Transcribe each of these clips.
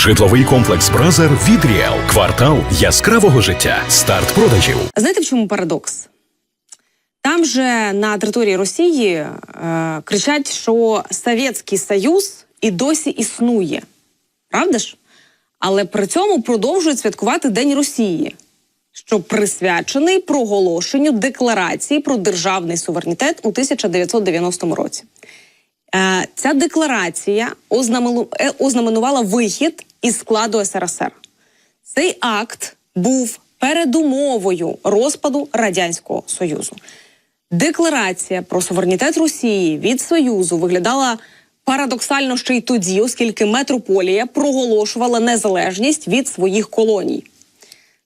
Житловий комплекс Бразер від Ріел. Квартал яскравого життя. Старт продажів. Знаєте, в чому парадокс? Там же на території Росії е, кричать, що Совєтський Союз і досі існує. Правда ж? Але при цьому продовжують святкувати День Росії, що присвячений проголошенню декларації про державний суверенітет у 1990 році. Е, ця декларація е, ознаменувала вихід із складу СРСР. Цей акт був передумовою розпаду Радянського Союзу. Декларація про суверенітет Росії від Союзу виглядала парадоксально ще й тоді, оскільки метрополія проголошувала незалежність від своїх колоній.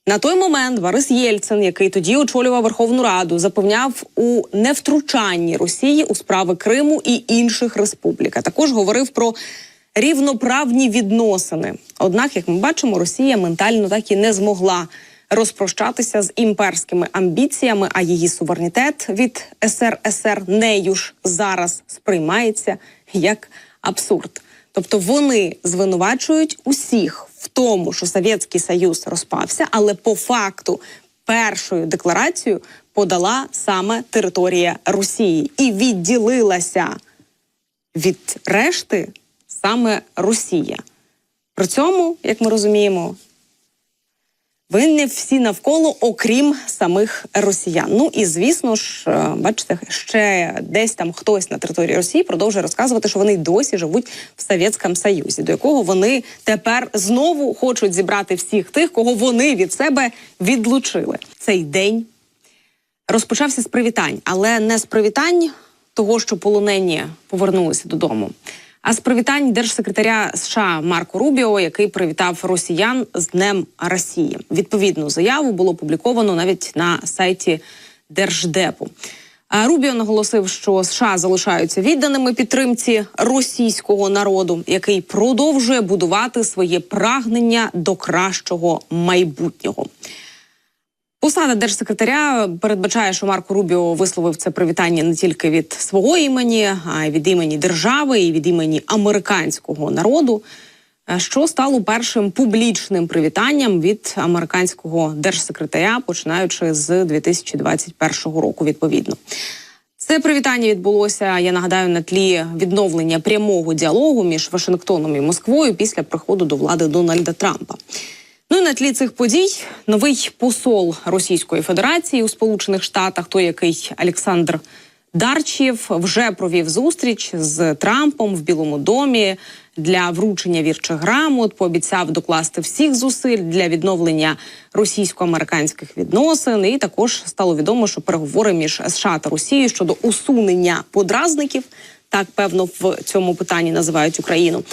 На той момент Борис Єльцин, який тоді очолював Верховну Раду, запевняв у невтручанні Росії у справи Криму і інших республік. А також говорив про рівноправні відносини. Однак, як ми бачимо, Росія ментально так і не змогла розпрощатися з імперськими амбіціями, а її суверенітет від СРСР нею ж зараз сприймається як абсурд. Тобто вони звинувачують усіх в тому, що Совєтський Союз розпався, але по факту першою декларацію подала саме територія Росії і відділилася від решти саме Росія. При цьому, як ми розуміємо, винні всі навколо, окрім самих росіян. Ну і звісно ж, е, бачите, ще десь там хтось на території Росії продовжує розказувати, що вони досі живуть в Совєтському Союзі, до якого вони тепер знову хочуть зібрати всіх тих, кого вони від себе відлучили. Цей день розпочався з привітань, але не з привітань того, що полонені повернулися додому. А з привітань держсекретаря США Марко Рубіо, який привітав росіян з Днем Росії. Відповідну заяву було опубліковано навіть на сайті Держдепу. Рубіо наголосив, що США залишаються відданими підтримці російського народу, який продовжує будувати своє прагнення до кращого майбутнього. Посада держсекретаря передбачає, що Марко Рубіо висловив це привітання не тільки від свого імені, а й від імені держави і від імені американського народу, е, що стало першим публічним привітанням від американського держсекретаря, починаючи з 2021 року. Відповідно, це привітання відбулося. Я нагадаю на тлі відновлення прямого діалогу між Вашингтоном і Москвою після приходу до влади Дональда Трампа. На тлі цих подій новий посол Російської Федерації у Сполучених Штатах, той який Олександр Дарчів, вже провів зустріч з Трампом в Білому домі для вручення вірчих грамот. Пообіцяв докласти всіх зусиль для відновлення російсько-американських відносин. І також стало відомо, що переговори між США та Росією щодо усунення подразників, так певно в цьому питанні називають Україну.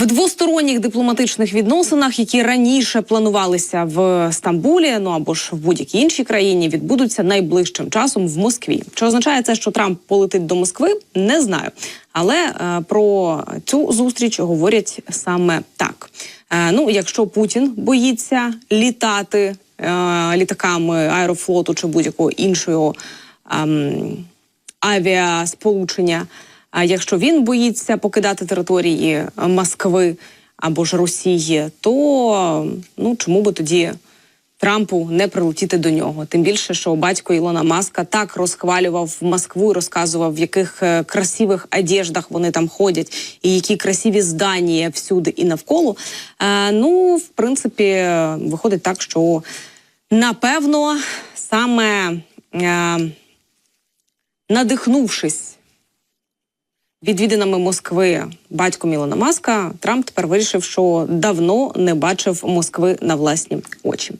В двосторонніх дипломатичних відносинах, які раніше планувалися в Стамбулі, ну або ж в будь-якій іншій країні, відбудуться найближчим часом в Москві. Чи означає це, що Трамп полетить до Москви? Не знаю. Але е, про цю зустріч говорять саме так. Е, ну, якщо Путін боїться літати е, літаками аерофлоту чи будь-якого іншого ем, авіасполучення. А якщо він боїться покидати території Москви або ж Росії, то ну чому би тоді Трампу не прилетіти до нього? Тим більше, що батько Ілона Маска так розхвалював Москву і розказував, в яких е, красивих одеждах вони там ходять, і які красиві здання всюди і навколо. Е, ну, в принципі, виходить так, що напевно саме е, надихнувшись відвідинами Москви батьком Ілона Маска, Трамп тепер вирішив, що давно не бачив Москви на власні очі.